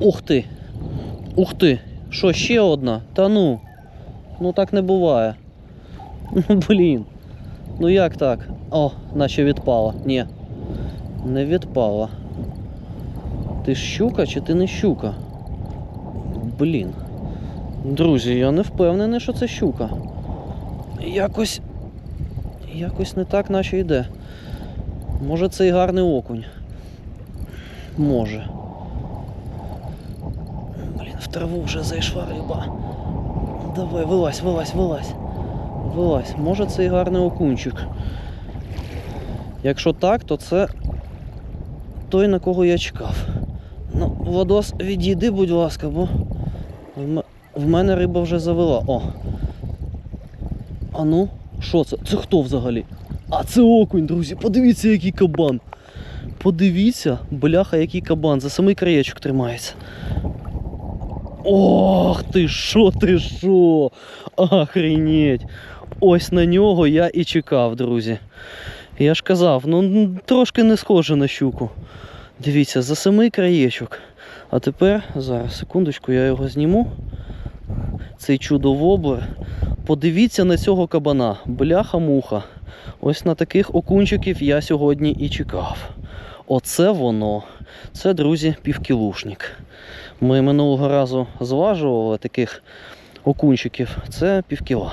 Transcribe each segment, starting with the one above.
Ух ти! Ух ти! Що, ще одна? Та ну. Ну так не буває. Ну блін. Ну як так? О, наче відпала. Ні. Не відпала. Ти щука чи ти не щука? Блін. Друзі, я не впевнений, що це щука. Якось. Якось не так, наче йде. Може це і гарний окунь. Може. В траву вже зайшла риба. Давай, вилазь, вилазь, вилазь. Вилазь. Може це і гарний окунчик. Якщо так, то це той, на кого я чекав. Ну, Водос, відійди, будь ласка, бо в мене риба вже завела. О. А ну, що це? Це хто взагалі? А це окунь, друзі. Подивіться, який кабан. Подивіться, бляха, який кабан. За самий краєчок тримається. Ох ти що, ти що? Охренеть. Ось на нього я і чекав, друзі. Я ж казав, ну трошки не схоже на щуку. Дивіться, за самий краєчок. А тепер, зараз, секундочку, я його зніму. Цей чудо-воблер. Подивіться на цього кабана. Бляха-муха. Ось на таких окунчиків я сьогодні і чекав. Оце воно. Це, друзі, півкілушник. Ми минулого разу зважували таких окунчиків. Це півкіла.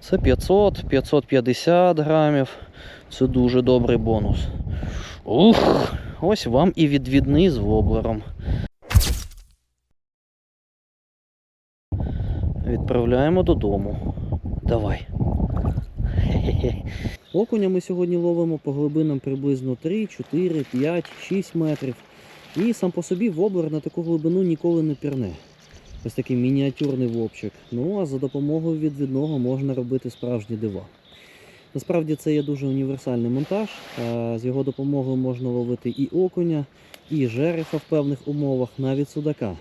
Це 500-550 грамів. Це дуже добрий бонус. Ух, ось вам і відвідний з воблером. Відправляємо додому. Давай. Окуня ми сьогодні ловимо по глибинам приблизно 3, 4, 5, 6 метрів. І сам по собі воблер на таку глибину ніколи не пірне. Ось такий мініатюрний вовчик. Ну а за допомогою відвідного можна робити справжні дива. Насправді це є дуже універсальний монтаж. З його допомогою можна ловити і окуня, і жереха в певних умовах, навіть судака.